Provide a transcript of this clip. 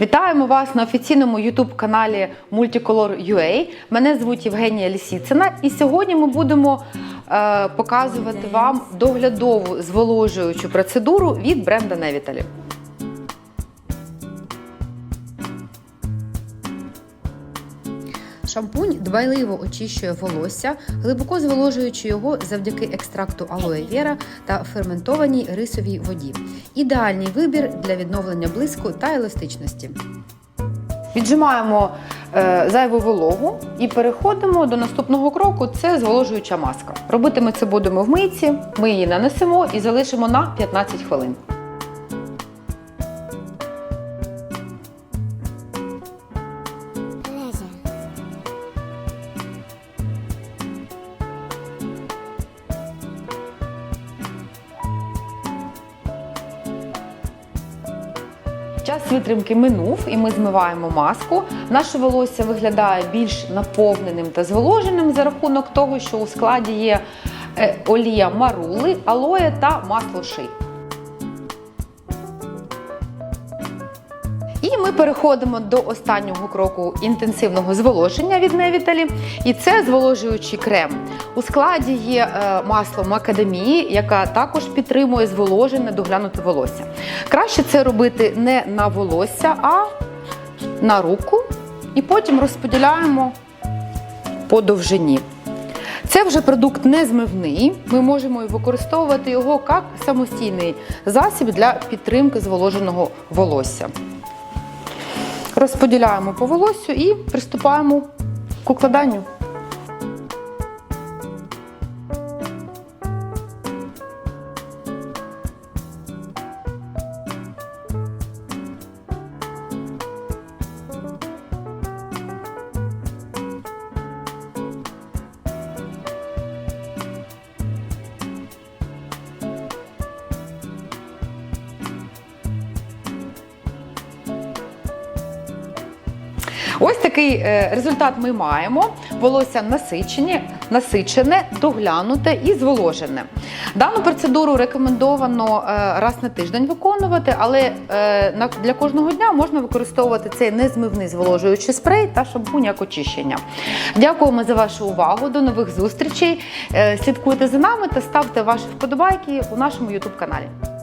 Вітаємо вас на офіційному ютуб-каналі Multicolor UA. Мене звуть Євгенія Лісіцина, і сьогодні ми будемо е, показувати вам доглядову зволожуючу процедуру від бренда Невіталі. Шампунь дбайливо очищує волосся, глибоко зволожуючи його завдяки екстракту алоe вера та ферментованій рисовій воді. Ідеальний вибір для відновлення блиску та еластичності. Віджимаємо е, зайву вологу і переходимо до наступного кроку це зволожуюча маска. Робити ми це будемо в мийці, ми її нанесемо і залишимо на 15 хвилин. Час витримки минув, і ми змиваємо маску. Наше волосся виглядає більш наповненим та зволоженим за рахунок того, що у складі є е, олія марули, алоє та масло ши. І ми переходимо до останнього кроку інтенсивного зволоження від Невіталі. І це зволожуючий крем. У складі є е, масло макадамії, яка також підтримує зволожене доглянуте волосся. Краще це робити не на волосся, а на руку. І потім розподіляємо по довжині. Це вже продукт незмивний. Ми можемо використовувати його як самостійний засіб для підтримки зволоженого волосся. Розподіляємо по волосю і приступаємо к укладанню. Ось такий е, результат ми маємо. Волосся насичене, насичене, доглянуте і зволожене. Дану процедуру рекомендовано е, раз на тиждень виконувати, але е, для кожного дня можна використовувати цей незмивний зволожуючий спрей та шампунь як очищення. Дякуємо за вашу увагу. До нових зустрічей. Слідкуйте за нами та ставте ваші вподобайки у нашому YouTube каналі.